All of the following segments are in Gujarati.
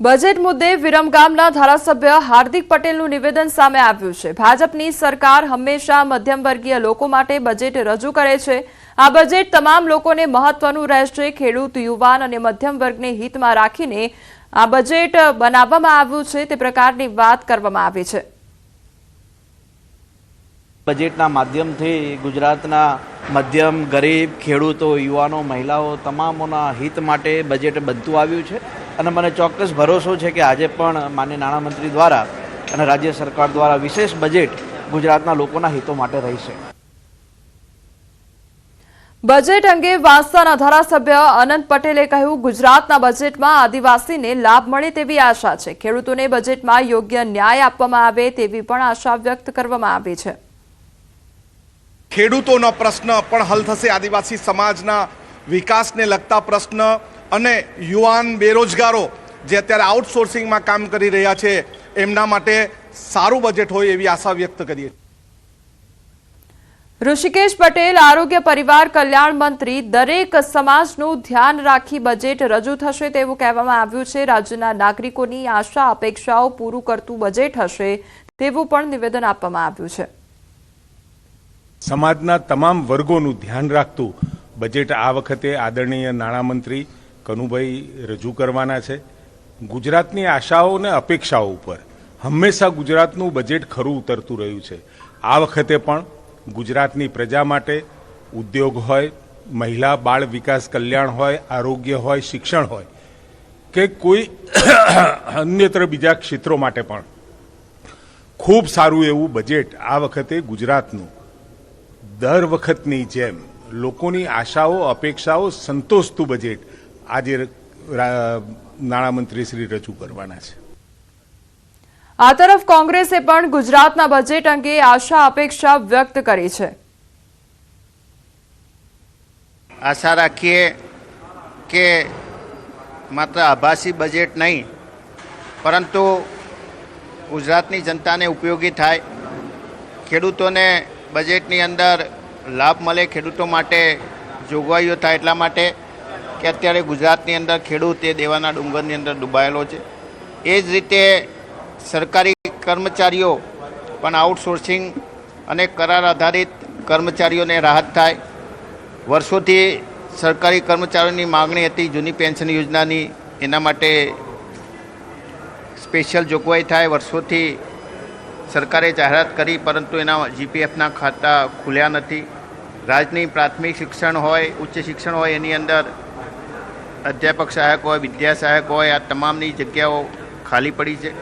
બજેટ મુદ્દે વિરમગામના ધારાસભ્ય હાર્દિક પટેલનું નિવેદન સામે આવ્યું છે. ભાજપની સરકાર હંમેશા મધ્યમવર્ગીય લોકો માટે બજેટ રજૂ કરે છે. આ બજેટ તમામ લોકોને મહત્વનું રહેશે. ખેડૂત, યુવાન અને મધ્યમ વર્ગને હિતમાં રાખીને આ બજેટ બનાવવામાં આવ્યું છે. તે પ્રકારની વાત કરવામાં આવી છે. બજેટના માધ્યમથી ગુજરાતના મધ્યમ, ગરીબ, ખેડૂતો, યુવાનો, મહિલાઓ તમામોના હિત માટે બજેટ બનતું આવ્યું છે. અને મને ચોક્કસ ભરોસો છે કે આજે પણ માન્ય નાણામંત્રી દ્વારા અને રાજ્ય સરકાર દ્વારા વિશેષ બજેટ ગુજરાતના લોકોના હિતો માટે રહેશે. બજેટ અંગે વાંસદાના ધારાસભ્ય અનંત પટેલે કહ્યું ગુજરાતના બજેટમાં આદિવાસીને લાભ મળે તેવી આશા છે. ખેડૂતોને બજેટમાં યોગ્ય ન્યાય આપવામાં આવે તેવી પણ આશા વ્યક્ત કરવામાં આવી છે. ખેડૂતોનો પ્રશ્ન પણ હલ થશે. આદિવાસી સમાજના વિકાસને લગતા પ્રશ્ન અને યુવાન બેરોજગારો જે અત્યારે આઉટસોર્સિંગમાં કામ કરી રહ્યા છે એમના માટે સારું બજેટ હોય એવી આશા વ્યક્ત કરીએ ઋષિકેશ પટેલ આરોગ્ય પરિવાર કલ્યાણ મંત્રી દરેક સમાજનું ધ્યાન રાખી બજેટ રજૂ થશે તેવું કહેવામાં આવ્યું છે. રાજ્યના નાગરિકોની આશા અપેક્ષાઓ પૂરું કરતું બજેટ હશે તેવું પણ નિવેદન આપવામાં આવ્યું છે. સમાજના તમામ વર્ગોનું ધ્યાન રાખતું બજેટ આ વખતે આદરણીય નાણામંત્રી કનુભાઈ રજૂ કરવાના છે. ગુજરાતની આશાઓ અને અપેક્ષાઓ ઉપર હંમેશા ગુજરાતનું બજેટ ખરું ઉતરતું રહ્યું છે. આ વખતે પણ ગુજરાતની પ્રજા માટે ઉદ્યોગ હોય, મહિલા બાળ વિકાસ કલ્યાણ હોય, આરોગ્ય હોય, શિક્ષણ હોય કે કોઈ અન્યત્ર બીજા ક્ષેત્રો માટે પણ ખૂબ સારું એવું બજેટ આ વખતે ગુજરાતનું દર વખતની જેમ લોકોની આશાઓ, અપેક્ષાઓ, સંતોષતું બજેટ આજે નાણામંત્રી શ્રી રજૂ કરવાના છે. આ તરફ કોંગ્રેસે પણ ગુજરાતના બજેટ અંગે આશા અપેક્ષા વ્યક્ત કરી છે. આશા રાખીએ કે માત્ર આભાસી બજેટ નહીં પરંતુ ગુજરાતની જનતાને ઉપયોગી થાય. ખેડૂતોને બજેટની અંદર લાભ મળે ખેડૂતો માટે જોગવાઈઓ થાય એટલા માટે કે અત્યારે ગુજરાતની અંદર ખેડૂત એ દેવાના ડુંગરની અંદર ડૂબાયેલો છે. એ જ રીતે સરકારી કર્મચારીઓ પણ આઉટસોર્સિંગ અને કરાર આધારિત કર્મચારીઓને રાહત થાય. વર્ષોથી સરકારી કર્મચારીઓની માગણી હતી જૂની પેન્શન યોજનાની, એના માટે સ્પેશિયલ જોગવાઈ થાય. વર્ષોથી સરકારે જાહેરાત કરી, પરંતુ એના જીપીએફના ખાતા ખુલ્યા નથી. રાજની પ્રાથમિક શિક્ષણ હોય, ઉચ્ચ શિક્ષણ હોય, એની અંદર અધ્યાપક સહાયક હોય, વિદ્યા સહાયક હોય, આ તમામની જગ્યાઓ ખાલી પડી છે.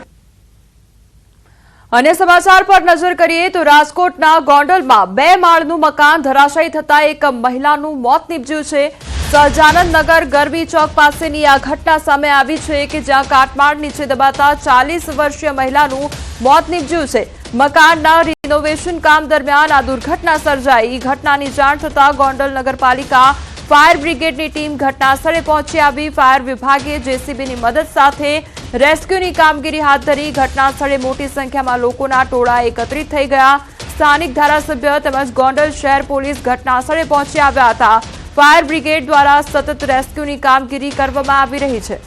અન્ય સમાચાર પર નજર કરીએ તો રાજકોટના ગોંડલમાં બે માળનું મકાન ધરાશાયી થતા એક મહિલાનું મોત નીપજ્યું છે. સહજાનંદ નગર ગરબી ચોક પાસેની આ ઘટના સામે આવી છે કે જ્યાં કાટમાળ નીચે દબાતા ચાલીસ વર્ષીય મહિલાનું મોત નીપજ્યું છે. મકાનના રિનોવેશન કામ દરમિયાન આ દુર્ઘટના સર્જાઈ. ઘટનાની જાણ થતાં ગોંડલ નગરપાલિકા ફાયર બ્રિગેડની ટીમ ઘટનાસ્થળે પહોંચી આવી. ફાયર વિભાગે જેસીબીની મદદ સાથે રેસ્ક્યુની કામગીરી હાથ ધરી ઘટનાસ્થળે મોટી સંખ્યામાં લોકોના ટોળા એકત્રિત થઈ ગયા. સ્થાનિક ધારાસભ્ય તેમજ ગોંડલ શહેર પોલીસ ઘટનાસ્થળે પહોંચી આવ્યા હતા. ફાયર બ્રિગેડ દ્વારા સતત રેસ્ક્યુની કામગીરી કરવામાં આવી રહી છે.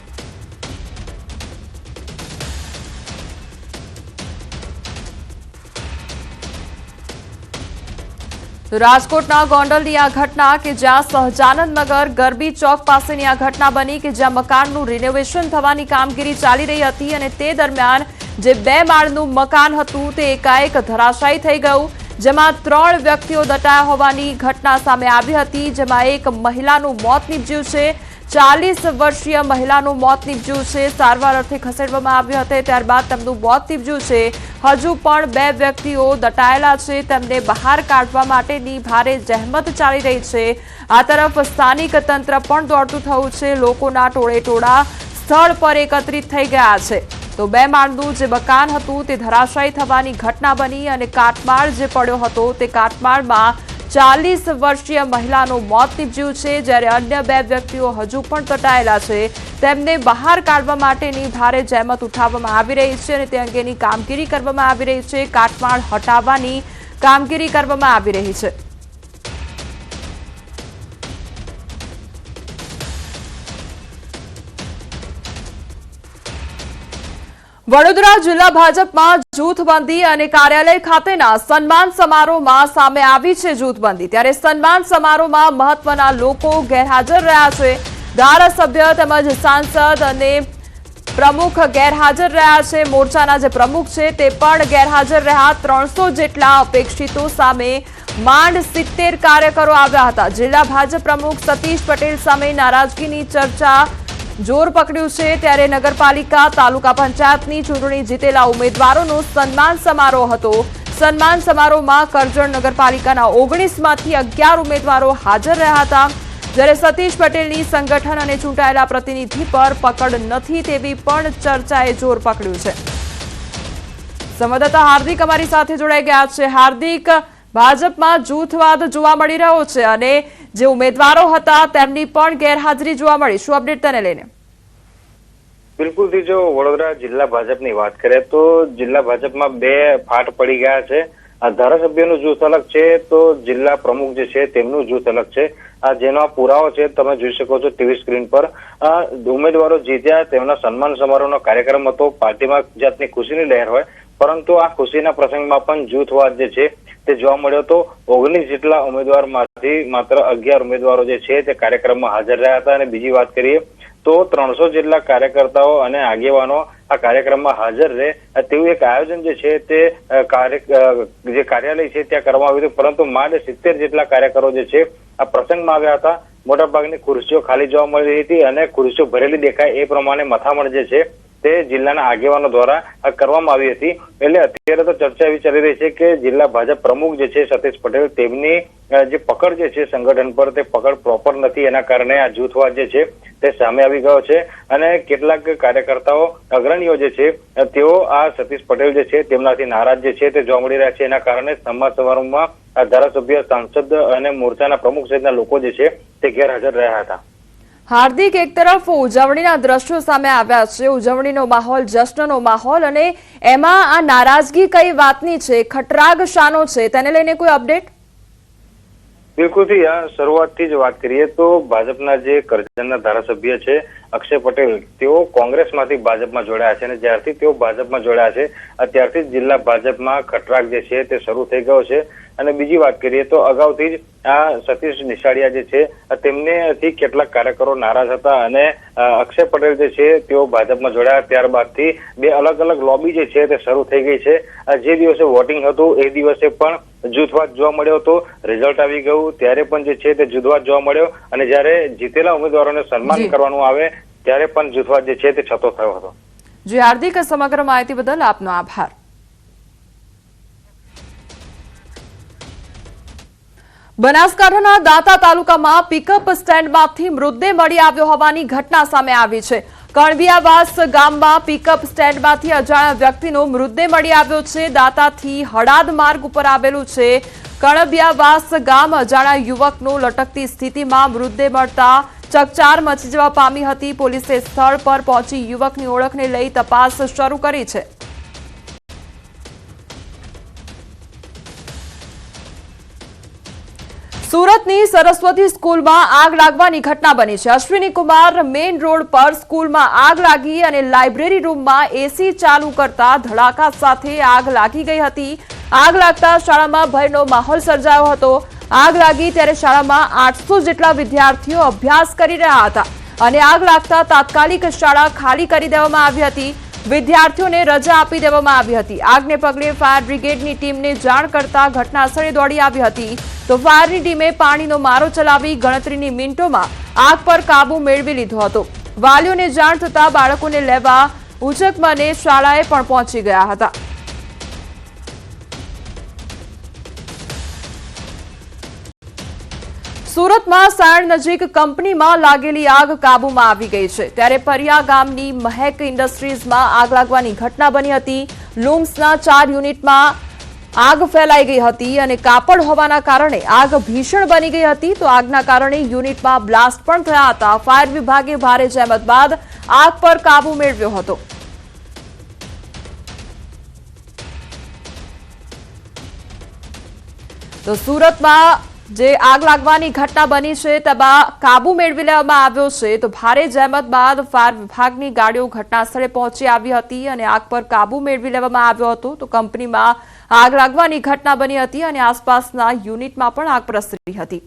રાજકોટના ગોંડલની આ ઘટના કે જ્યાં સહજાનંદનગર ગરબી ચોક પાસેની આ ઘટના બની કે જ્યાં મકાનનું રિનોવેશન થવાની કામગીરી ચાલી રહી હતી અને તે દરમિયાન જે બે માળનું મકાન હતું તે એકાએક ધરાશાયી થઈ ગયું. જેમાં ત્રણ વ્યક્તિઓ દટાયા હોવાની ઘટના સામે આવી હતી, જેમાં એક મહિલાનું મોત નીપજ્યું છે. ચાલીસ વર્ષીય મહિલાનું મોત નીપજ્યું છે. સારવાર અર્થે ખસેડવામાં આવ્યું હતું. ત્યારબાદ તેમનું મોત નીપજ્યું છે. હજુ પણ બે વ્યક્તિઓ દટાયેલા છે. તેમને બહાર કાઢવા માટેની ભારે જહેમત ચાલી રહી છે. આ તરફ સ્થાનિક તંત્ર પણ દોડતું થયું છે. લોકોના ટોળે ટોળા સ્થળ પર એકત્રિત થઈ ગયા છે. તો બે માળનું જે મકાન હતું તે ધરાશાયી થવાની ઘટના બની અને કાટમાળ જે પડ્યો હતો તે કાટમાળમાં ચાલીસ વર્ષીય મહિલાનું મોત નીપજ્યું છે, જ્યારે અન્ય બે વ્યક્તિઓ હજુ પણ તટાયેલા છે. તેમને બહાર કાઢવા માટેની ભારે જહેમત ઉઠાવવામાં આવી રહી છે અને તે અંગેની કામગીરી કરવામાં આવી રહી છે. કાટમાળ હટાવવાની કામગીરી કરવામાં આવી રહી છે. વડોદરા જિલ્લા ભાજપમાં જૂથબંધી અને કાર્યાલય ખાતેના સન્માન સમારોહમાં સામે આવી છે જૂથબંધી. ત્યારે સન્માન સમારોહમાં મહત્વના લોકો ગેરહાજર રહ્યા છે. ધારાસભ્ય તેમજ સાંસદ અને પ્રમુખ ગેરહાજર રહ્યા છે. મોરચાના જે પ્રમુખ છે તે પણ ગેરહાજર રહ્યા. ત્રણસો જેટલા અપેક્ષિતો સામે માંડ સિત્તેર કાર્યકરો આવ્યા હતા. જિલ્લા ભાજપ પ્રમુખ સતીશ પટેલ સામે નારાજગીની ચર્ચા જોર પકડ્યું છે ત્યારે નગરપાલિકા, તાલુકા પંચાયતની ચૂંટણી જીતેલા ઉમેદવારોનો સન્માન સમારોહ હતો. સન્માન સમારોહમાં કરજણ નગરપાલિકાના ઓગણીસમાંથી અગિયાર ઉમેદવારો હાજર રહ્યા હતા. જ્યારે સતીશ પટેલની સંગઠન અને ચૂંટાયેલા પ્રતિનિધિ પર પકડ નથી તેવી પણ ચર્ચાએ જોર પકડ્યું છે. સંવાદદાતા હાર્દિક અમારી સાથે જોડાઈ ગયા છે. હાર્દિક, ભાજપમાં જૂથવાદ જોવા મળી રહ્યો છે અને જે ઉમેદવારો હતા તેમની પણ ગેરહાજરી જોવા મળી. શું અપડેટ તેને લઈને? બિલકુલથી જો વડોદરા જિલ્લા ભાજપની વાત કરીએ તો જિલ્લા ભાજપમાં બે ફાટ પડી ગયા છે. આ ધારાસભ્યનું જૂથ અલગ છે, તો જિલ્લા પ્રમુખ જે છે તેમનું જૂથ અલગ છે. આ જેનો આ પુરાવો છે, તમે જોઈ શકો છો ટીવી સ્ક્રીન પર. આ ઉમેદવારો જીત્યા, તેમના સન્માન સમારોહનો કાર્યક્રમ હતો. પાર્ટીમાં જાતની ખુશીની લહેર હોય, પરંતુ આ ખુશીના પ્રસંગમાં પણ જૂથવાદ જે છે તે જોવા મળ્યો હતો ઓગણીસ જેટલા ઉમેદવારમાંથી માત્ર અગિયાર ઉમેદવારો જે છે તે કાર્યક્રમમાં હાજર રહ્યા હતા. અને બીજી વાત કરીએ તો ત્રણસો જેટલા કાર્યકર્તાઓ અને આગેવાનો આ કાર્યક્રમમાં હાજર રહે. તેવું એક આયોજન જે છે તે કાર્ય જે કાર્યાલય છે ત્યાં કરવામાં આવ્યું હતું. પરંતુ માંડ સિત્તેર જેટલા કાર્યકરો જે છે આ પ્રસંગમાં આવ્યા હતા. મોટાભાગની ખુરશીઓ ખાલી જોવા મળી રહી હતી અને ખુરશીઓ ભરેલી દેખાય એ પ્રમાણે મથામણ જે છે તે જિલ્લાના આગેવાનો દ્વારા કરવામાં આવી હતી. એટલે અત્યારે તો ચર્ચા એવી ચાલી રહી છે કે જિલ્લા ભાજપ પ્રમુખ જે છે સતીશ પટેલ, તેમની જે પકડ જે છે સંગઠન પર તે પકડ પ્રોપર નથી. એના કારણે આ જૂથવાદ જે છે તે સામે આવી ગયો છે. અને કેટલાક કાર્યકર્તાઓ, અગ્રણીઓ જે છે તેઓ આ સતીશ પટેલ જે છે તેમનાથી નારાજ જે છે તે જોવા મળી રહ્યા છે. એના કારણે સમાજ સમારોહમાં ધારાસભ્ય સાંસદ અને મોરચાના પ્રમુખ સહિતના લોકો જે છે તે ગેરહાજર રહ્યા હતા. હાર્દિક એક તરફ ઉજવણીના દ્રશ્યો સામે આવ્યા છે. ઉજવણીનો માહોલ, જશ્નનો માહોલ અને એમાં આ નારાજગી કઈ વાતની છે? ખટરાગ શાનો છે? તેને લઈને કોઈ અપડેટ? બિલકુલથી આ શરૂઆતથી જ વાત કરીએ તો ભાજપના જે કરજણના ધારાસભ્ય છે, અક્ષય પટેલ, તેઓ કોંગ્રેસમાંથી ભાજપમાં જોડાયા છે અને જ્યારથી તેઓ ભાજપમાં જોડાયા છે, અત્યારથી જ જિલ્લા ભાજપમાં ખટરાક જે છે તે શરૂ થઈ ગયો છે. અને બીજી વાત કરીએ તો અગાઉથી જ આ સતીશ નિશાળિયા જે છે તેમનેથી કેટલાક કાર્યકરો નારાજ હતા અને અક્ષય પટેલ જે છે તેઓ ભાજપમાં જોડાયા. ત્યારબાદથી બે અલગ અલગ લોબી જે છે તે શરૂ થઈ ગઈ છે. જે દિવસે વોટિંગ હતું, એ દિવસે પણ જૂથવાદ જોવા મળ્યો હતો રિઝલ્ટ આવી ગયું. ત્યારે પણ જે છે તે જૂથવાદ જોવા મળ્યો અને જ્યારે જીતેલા ઉમેદવારોને સન્માન કરવાનું આવે ત્યારે પણ જૂથવાદ જે છે તે છતો થયો હતો. જી હાર્દિક સમગ્ર માહિતી બદલ આપનો આભાર. બનાસકાંઠાના દાંતા તાલુકામાં પિકઅપ સ્ટેન્ડમાંથી મૃતદેહ મળી આવ્યો હોવાની ઘટના સામે આવી છે. કણબિયાવાસ ગામમાં પિકઅપ સ્ટેન્ડમાંથી અજાણ્યા વ્યક્તિનો મૃતદેહ મળી આવ્યો છે. દાતાથી હડાદ માર્ગ ઉપર આવેલું છે. કણબિયાવાસ ગામ અજાણ્યા યુવકનો લટકતી સ્થિતિમાં મૃતદેહ મળતા ચકચાર મચી જવા પામી હતી. પોલીસે સ્થળ પર પહોંચી યુવકની ઓળખને લઈ તપાસ શરૂ કરી છે. સુરતની સરસ્વતી સ્કૂલમાં આગ લાગવાની ઘટના બની છે. અશ્વિની કુમાર મેઇન રોડ પર સ્કૂલમાં આગ લાગી અને લાઇબ્રેરી રૂમમાં એસી ચાલુ કરતા ધડાકા સાથે આગ લાગી ગઈ હતી. આગ લાગતા શાળામાં ભયનો માહોલ સર્જાયો હતો. આગ લાગી ત્યારે શાળામાં આઠસો જેટલા વિદ્યાર્થીઓ અભ્યાસ કરી રહ્યા હતા. અને આગ લાગતા તાત્કાલિક શાળા ખાલી કરી દેવામાં આવી હતી. વિદ્યાર્થીઓને રજા આપી દેવામાં આવી હતી. આગને પગલે ફાયર બ્રિગેડની ટીમને જાણ કરતા ઘટનાસ્થળે દોડી આવી હતી. તો ફાયરની ટીમે પાણીનો મારો ચલાવી ગણતરીની મિનિટોમાં આગ પર કાબુ મેળવી લીધો હતો. વાલીઓને જાણ થતા બાળકોને લેવા ઉચકમને શાળાએ પણ પહોંચી ગયા હતા. સુરતમાં સાયણ નજીક કંપનીમાં લાગેલી આગ કાબૂમાં આવી ગઈ છે. ત્યારે પરિયા ગામની મહેક ઇન્ડસ્ટ્રીઝમાં આગ લાગવાની ઘટના બની હતી. લૂમ્સના ચાર યુનિટમાં આગ ફેલાઈ ગઈ હતી અને કાપડ હોવાના કારણે આગ ભીષણ બની ગઈ હતી. તો આગના કારણે યુનિટમાં બ્લાસ્ટ પણ થયા હતા. ફાયર વિભાગે ભારે જહેમત બાદ આગ પર કાબુ મેળવ્યો હતો. તો સુરતમાં જે આગ લાગવાની ઘટના બની છે, તેમાં કાબુ મેળવી લેવામાં આવ્યો છે. તો ભારે જહેમત બાદ ફાયર વિભાગની ગાડીઓ ઘટનાસ્થળે પહોંચી આવી હતી અને આગ પર કાબુ મેળવી લેવામાં આવ્યો હતો. તો કંપનીમાં આગ લાગવાની ઘટના બની હતી અને આસપાસના યુનિટમાં પણ આગ પ્રસરી હતી.